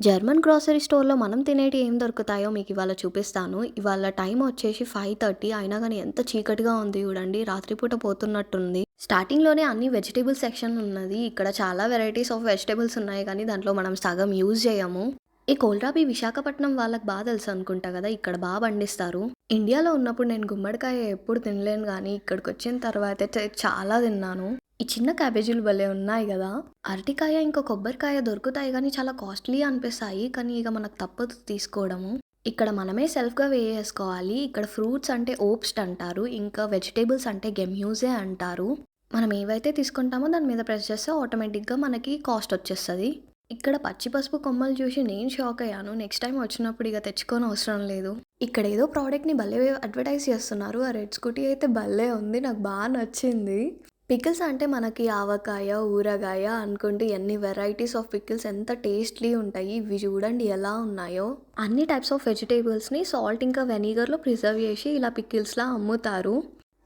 German grocery స్టోర్‌లో మనం తినేటి ఏం దొరుకుతాయో మీకు ఇవాళ చూపిస్తాను. ఇవాళ టైం వచ్చేసి 5:30 అయినా కానీ ఎంత చీకటిగా ఉంది చూడండి. రాత్రిపూట పోతున్నట్టుంది. స్టార్టింగ్‌లోనే అన్ని వెజిటేబుల్ సెక్షన్ ఉన్నది. ఇక్కడ చాలా వెరైటీస్ ఆఫ్ వెజిటేబుల్స్ ఉన్నాయి కానీ దాంట్లో మనం సగం యూజ్ చేయము. ఈ కోల్రాబీ విశాఖపట్నం వాళ్ళకి బాగా తెలుసు అనుకుంటా కదా! ఇక్కడ బాగా పండిస్తారు. ఇండియాలో ఉన్నప్పుడు నేను గుమ్మడికాయ ఎప్పుడు తినలేను కానీ ఇక్కడికి వచ్చిన తర్వాత అయితే చాలా తిన్నాను. ఈ చిన్న క్యాబేజీలు భలే ఉన్నాయి కదా అరటికాయ ఇంకా కొబ్బరికాయ దొరుకుతాయి కానీ చాలా కాస్ట్‌లీ అనిపిస్తాయి. కానీ ఇక మనకు తప్పదు తీసుకోవడము. ఇక్కడ మనమే సెల్ఫ్‌గా వేయేసుకోవాలి. ఇక్కడ ఫ్రూట్స్ అంటే ఓప్స్ట్ అంటారు. ఇంకా వెజిటేబుల్స్ అంటే గెమ్యూజే అంటారు. మనం ఏవైతే తీసుకుంటామో దాని మీద ప్రెస్ చేస్తే ఆటోమేటిక్‌గా మనకి కాస్ట్ వచ్చేస్తుంది ఇక్కడ పచ్చి పసుపు కొమ్మలు చూసి నేను షాక్ అయ్యాను. నెక్స్ట్ టైం వచ్చినప్పుడు ఇక తెచ్చుకోనవసరం లేదు. ఇక్కడ ఏదో ప్రోడక్ట్‌ని భలే అడ్వర్టైజ్ చేస్తున్నారు. ఆ రెడ్ స్కూటీ అయితే భలే ఉంది. నాకు బాగా నచ్చింది. పికిల్స్ అంటే మనకి ఆవకాయ, ఊరగాయ అనుకుంటే ఎన్ని వెరైటీస్ ఆఫ్ పికిల్స్ ఎంత టేస్ట్‌లీ ఉంటాయి. ఇవి చూడండి ఎలా ఉన్నాయో. అన్ని టైప్స్ ఆఫ్ వెజిటేబుల్స్ని సాల్ట్ ఇంకా వెనిగర్‌లో ప్రిజర్వ్ చేసి ఇలా పికిల్స్‌లా అమ్ముతారు.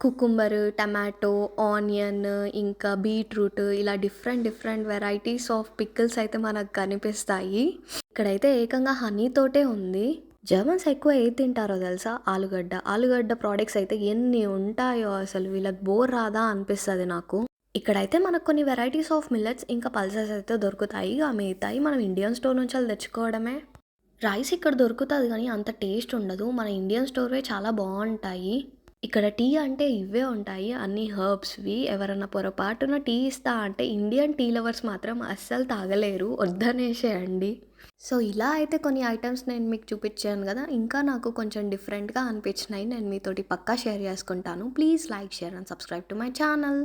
కుకుంబర్, టమాటో, ఆనియన్ ఇంకా బీట్రూట్ ఇలా different different varieties of pickles అయితే మనకు కనిపిస్తాయి. ఇక్కడైతే ఏకంగా హనీతోటే ఉంది. జర్మన్స్ ఎక్కువ ఏది తింటారో తెలుసా? ఆలుగడ్డ. ఆలుగడ్డ ప్రోడక్ట్స్ అయితే ఎన్ని ఉంటాయో అసలు వీళ్ళకి బోర్ రాదా అనిపిస్తుంది నాకు. ఇక్కడైతే మనకు కొన్ని వెరైటీస్ ఆఫ్ మిల్లెట్స్ ఇంకా పల్సెస్ అయితే దొరుకుతాయి. ఆ మిగతాయి మనం ఇండియన్ స్టోర్ నుంచి నుంచెల్లి తెచ్చుకోవడమే. రైస్ ఇక్కడ దొరుకుతుంది కానీ అంత టేస్ట్ ఉండదు. మన ఇండియన్ స్టోర్‌వే చాలా బాగుంటాయి ఇక్కడ టీ అంటే ఇవే ఉంటాయి. అన్ని హెర్బ్స్‌వి. ఎవరన్నా పొరపాటున టీ ఇస్తా అంటే ఇండియన్ టీ లవర్స్ మాత్రం అస్సలు తాగలేరు. వద్దనేసేయండి. సో ఇలా అయితే కొన్ని ఐటమ్స్ నేను మీకు చూపించాను కదా ఇంకా నాకు కొంచెం డిఫరెంట్‌గా అనిపించినాయి. నేను మీతోటి పక్కా షేర్ చేసుకుంటాను. Please like, share and subscribe to my channel.